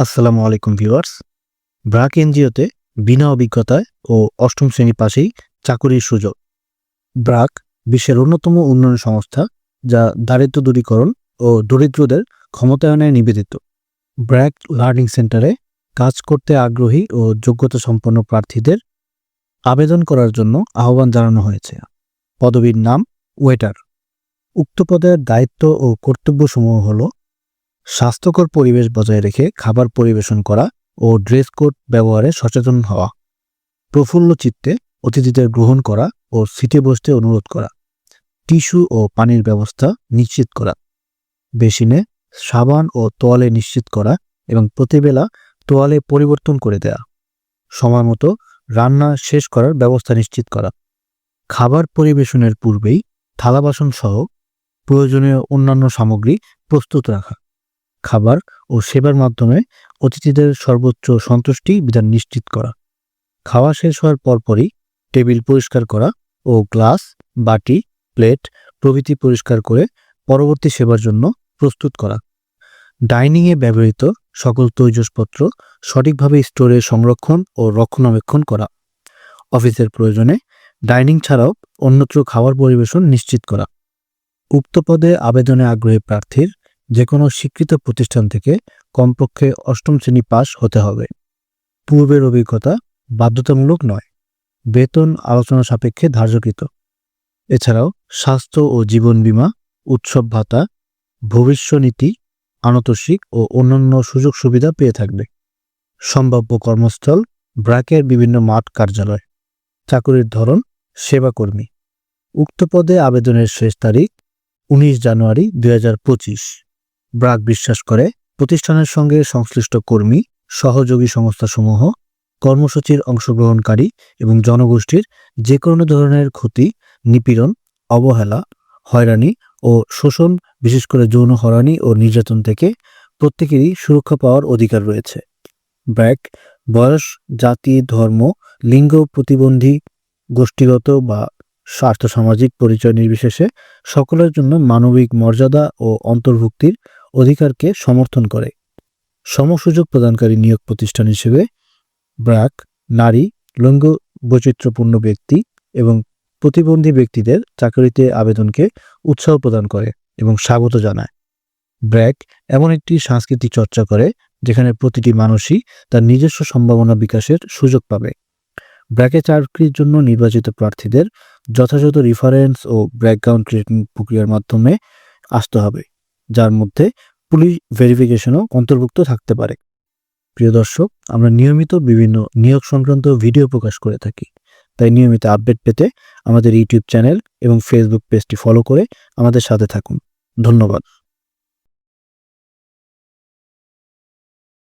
আসসালামু আলাইকুম ভিউয়ার্স। ব্রাক এনজিওতে বিনা অভিজ্ঞতায় ও অষ্টম শ্রেণি পাশেই চাকুরির সুযোগ। ব্রাক বিশ্বের অন্যতম উন্নয়ন সংস্থা, যা দারিদ্র দূরীকরণ ও দরিদ্রদের ক্ষমতায়নে নিবেদিত। ব্র্যাক লার্নিং সেন্টারে কাজ করতে আগ্রহী ও যোগ্যতা সম্পন্ন প্রার্থীদের আবেদন করার জন্য আহ্বান জানানো হয়েছে। পদবীর নাম ওয়েটার। উক্ত পদের দায়িত্ব ও কর্তব্যসমূহ হল স্বাস্থ্যকর পরিবেশ বজায় রেখে খাবার পরিবেশন করা ও ড্রেস কোড ব্যবহারে সচেতন হওয়া। প্রফুল্ল চিত্তে অতিথিদের গ্রহণ করা ও সিটে বসতে অনুরোধ করা। টিস্যু ও পানির ব্যবস্থা নিশ্চিত করা। বেসিনে সাবান ও তোয়ালে নিশ্চিত করা এবং প্রতিবেলা তোয়ালে পরিবর্তন করে দেয়া। সময় মতো রান্না শেষ করার ব্যবস্থা নিশ্চিত করা। খাবার পরিবেশনের পূর্বেই থালা বাসন সহ প্রয়োজনীয় অন্যান্য সামগ্রী প্রস্তুত রাখা। খাবার ও সেবার মাধ্যমে অতিথিদের সর্বোচ্চ সন্তুষ্টি বিধান নিশ্চিত করা। খাওয়া শেষ হওয়ার পরপরই টেবিল পরিষ্কার করা ও গ্লাস, বাটি, প্লেট প্রভৃতি পরিষ্কার করে পরবর্তী সেবার জন্য প্রস্তুত করা। ডাইনিংয়ে ব্যবহৃত সকল তৈজসপত্র সঠিকভাবে স্টোরে সংরক্ষণ ও রক্ষণাবেক্ষণ করা। অফিসের প্রয়োজনে ডাইনিং ছাড়াও অন্যত্র খাবার পরিবেশন নিশ্চিত করা। উক্ত পদে আবেদনে আগ্রহী প্রার্থীর যে কোনো স্বীকৃত প্রতিষ্ঠান থেকে কমপক্ষে অষ্টম শ্রেণি পাস হতে হবে। পূর্বের অভিজ্ঞতা বাধ্যতামূলক নয়। বেতন আলোচনা সাপেক্ষে ধার্যকৃত। এছাড়াও স্বাস্থ্য ও জীবন বীমা, উৎসব ভাতা, ভবিষ্যনীতি, আনতোষিক ও অন্যান্য সুযোগ সুবিধা পেয়ে থাকবে। সম্ভাব্য কর্মস্থল, ব্র্যাকের বিভিন্ন মাঠ কার্যালয়। চাকুরির ধরন, সেবাকর্মী। উক্ত পদে আবেদনের শেষ তারিখ উনিশ জানুয়ারি দু হাজার পঁচিশ। ব্রাক বিশ্বাস করে, প্রতিষ্ঠানের সঙ্গে সংশ্লিষ্ট কর্মী, সহযোগী সংস্থাসমূহ, কর্মসূচির অংশগ্রহণকারী এবং জনগোষ্ঠীর যে কোনো ধরনের ক্ষতি, নিপীড়ন, অবহেলা, হয়রানি ও শোষণ, বিশেষ করে যৌন হয়রানি ও নির্যাতন থেকে প্রত্যেকেরই সুরক্ষা পাওয়ার অধিকার রয়েছে। ব্র্যাক বয়স, জাতি, ধর্ম, লিঙ্গ প্রতিবন্ধী, গোষ্ঠীগত বা স্বার্থ সামাজিক পরিচয় নির্বিশেষে সকলের জন্য মানবিক মর্যাদা ও অন্তর্ভুক্তির অধিকারকে সমর্থন করে। সমসুযোগ প্রদানকারী নিয়োগ প্রতিষ্ঠান হিসেবে ব্র্যাক নারী লিঙ্গ বৈচিত্র্যপূর্ণ ব্যক্তি এবং প্রতিবন্ধী ব্যক্তিদের চাকরিতে আবেদনকে উৎসাহ প্রদান করে এবং স্বাগত জানায়। ব্র্যাক এমন একটি সাংস্কৃতিক চর্চা করে যেখানে প্রতিটি মানুষই তার নিজস্ব সম্ভাবনা বিকাশের সুযোগ পাবে। ব্র্যাকে চাকরির জন্য নির্বাচিত প্রার্থীদের যথাযথ রিফারেন্স ও ব্যাকগ্রাউন্ড ক্রিয়েটিং প্রক্রিয়ার মাধ্যমে আসতে হবে। যার মধ্যে পুলিশ ভেরিফিকেশনও অন্তর্ভুক্ত থাকতে পারে। প্রিয় দর্শক, আমরা নিয়মিত বিভিন্ন নিয়োগ সংক্রান্ত ভিডিও প্রকাশ করে থাকি। তাই নিয়মিত আপডেট পেতে আমাদের ইউটিউব চ্যানেল এবং ফেসবুক পেজটি ফলো করে আমাদের সাথে থাকুন। ধন্যবাদ।